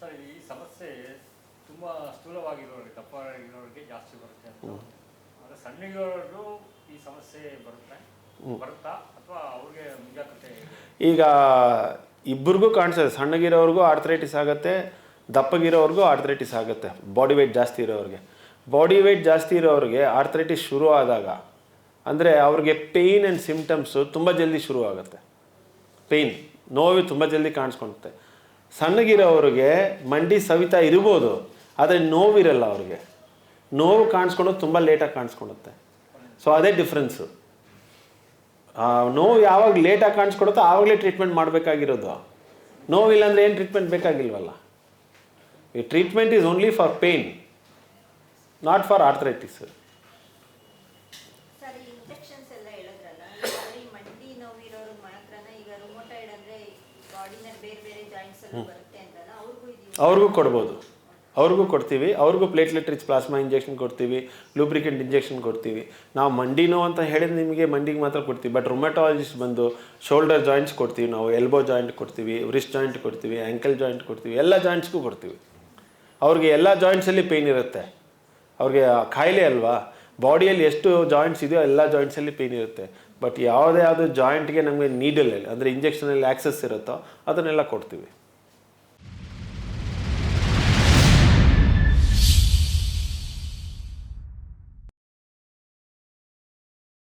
Sir ಈ ಸಮಸ್ಯೆ ತುಂಬಾ ಸ್ಥೂಲವಾಗಿರೋರಿಗೆ ದಪ್ಪವಾಗಿರೋರಿಗೆ ಜಾಸ್ತಿ ಬರುತ್ತೆ ಅಂತ. ಆದರೆ ಸಣ್ಣಗಿರೋರು ಈ ಸಮಸ್ಯೆ ಬರುತ್ತೆ. ಬರುತ್ತಾ? ಅಥವಾ ಅವ್ರಿಗೆ ಮುಂಜಾಗ್ರತೆ? ಈಗ ಇಬ್ಬರಿಗೂ ಕಾಣಿಸ್ತದೆ ಸಣ್ಣಗಿರೋರಿಗೂ ಆರ್ಥ್ರೈಟಿಸ್ ಆಗುತ್ತೆ ದಪ್ಪಗಿರೋರಿಗೂ ಆರ್ಥ್ರೈಟಿಸ್ ಆಗುತ್ತೆ ಬಾಡಿ ವೆಯ್ಟ್ ಜಾಸ್ತಿ ಇರೋರಿಗೆ. ಬಾಡಿ ವೆಯ್ಟ್ ಜಾಸ್ತಿ ಇರೋರಿಗೆ ಆರ್ಥ್ರೈಟಿಸ್ ಶುರು ಆದಾಗ ಅಂದರೆ ಅವ್ರಿಗೆ ಪೇಯ್ನ್ ಆ್ಯಂಡ್ ಸಿಮ್ಟಮ್ಸು ತುಂಬ ಜಲ್ದಿ ಶುರು ಆಗುತ್ತೆ. ಪೇಯ್ನ್ ನೋವು ತುಂಬ ಜಲ್ದಿ ಕಾಣಿಸ್ಕೊಳುತ್ತೆ ಸಣ್ಣಗಿರೋರಿಗೆ ಮಂಡಿ ಸವಿತಾ ಇರ್ಬೋದು, ಆದರೆ ನೋವಿರಲ್ಲ ಅವ್ರಿಗೆ. ನೋವು ಕಾಣಿಸ್ಕೊಳ್ಳೋದು ತುಂಬ ಲೇಟಾಗಿ ಕಾಣಿಸ್ಕೊಳ್ಳುತ್ತೆ. ಸೊ ಅದೇ ಡಿಫ್ರೆನ್ಸು ನೋವು ಯಾವಾಗ ಲೇಟಾಗಿ ಕಾಣಿಸ್ಕೊಡುತ್ತೋ ಆವಾಗಲೇ ಟ್ರೀಟ್ಮೆಂಟ್ ಮಾಡಬೇಕಾಗಿರೋದು. ನೋವಿಲ್ಲ ಅಂದರೆ ಏನು ಟ್ರೀಟ್ಮೆಂಟ್ ಬೇಕಾಗಿಲ್ವಲ್ಲ? ಈ treatment is only for pain not for arthritis sir ಈ ಇಂಜೆಕ್ಷನ್ಸ್ ಎಲ್ಲ ಹೇಳಿದ್ರಲ್ಲ ಈಗ ಬರೀ ಮಂಡಿ ನೋವಿರೋರು ಮಾತ್ರನ ಈಗ ರುಮೋಟೈಡ್ ಅಂದ್ರೆ ಬಾಡಿನಲ್ಲಿ ಬೇರೆ ಬೇರೆ ಜಾಯಿಂಟ್ಸ್ ಎಲ್ಲ ಬರುತ್ತೆ ಅಂತಲ್ಲ ಅವ್ರಿಗೂ ಕೊಡ್ಬೋದು. ಅವ್ರಿಗೂ ಕೊಡ್ತೀವಿ. ಅವ್ರಿಗೂ ಪ್ಲೇಟ್ಲೆಟ್ ರಿಚ್ ಪ್ಲಾಸ್ಮಾ ಇಂಜೆಕ್ಷನ್ ಕೊಡ್ತೀವಿ. ಲೂಬ್ರಿಕೆಂಟ್ ಇಂಜೆಕ್ಷನ್ ಕೊಡ್ತೀವಿ. ನಾವು ಮಂಡಿ ನೋವು ಅಂತ ಹೇಳಿದ್ರೆ ನಿಮಗೆ ಮಂಡಿಗೆ ಮಾತ್ರ ಕೊಡ್ತೀವಿ. ಬಟ್ ರೊಮ್ಯಾಟಾಲಜಿಸ್ಟ್ ಬಂದು ಶೋಲ್ಡರ್ ಜಾಯಿಂಟ್ಸ್ ಕೊಡ್ತೀವಿ ನಾವು ಎಲ್ಬೋ ಜಾಯಿಂಟ್ ಕೊಡ್ತೀವಿ ರಿಸ್ಟ್ ಜಾಯಿಂಟ್ ಕೊಡ್ತೀವಿ ಆ್ಯಂಕಲ್ ಜಾಯಿಂಟ್ ಕೊಡ್ತೀವಿ ಎಲ್ಲ ಜಾಯಿಂಟ್ಸ್ಗೂ ಕೊಡ್ತೀವಿ. ಅವ್ರಿಗೆ ಎಲ್ಲ ಜಾಯಿಂಟ್ಸಲ್ಲಿ ಪೇಯ್ನ್ ಇರುತ್ತೆ. ಅವ್ರಿಗೆ ಖಾಯಿಲೆ ಅಲ್ವಾ? ಬಾಡಿಯಲ್ಲಿ ಎಷ್ಟು ಜಾಯಿಂಟ್ಸ್ ಇದೆಯೋ ಎಲ್ಲ ಜಾಯಿಂಟ್ಸಲ್ಲಿ ಪೇಯ್ನ್ ಇರುತ್ತೆ. ಬಟ್ ಯಾವುದೇ ಯಾವುದೋ ಜಾಯಿಂಟ್ಗೆ ನಮಗೆ ನೀಡಲ್ ಅಂದರೆ ಇಂಜೆಕ್ಷನಲ್ಲಿ ಆ್ಯಕ್ಸಸ್ ಇರುತ್ತೋ ಅದನ್ನೆಲ್ಲ ಕೊಡ್ತೀವಿ.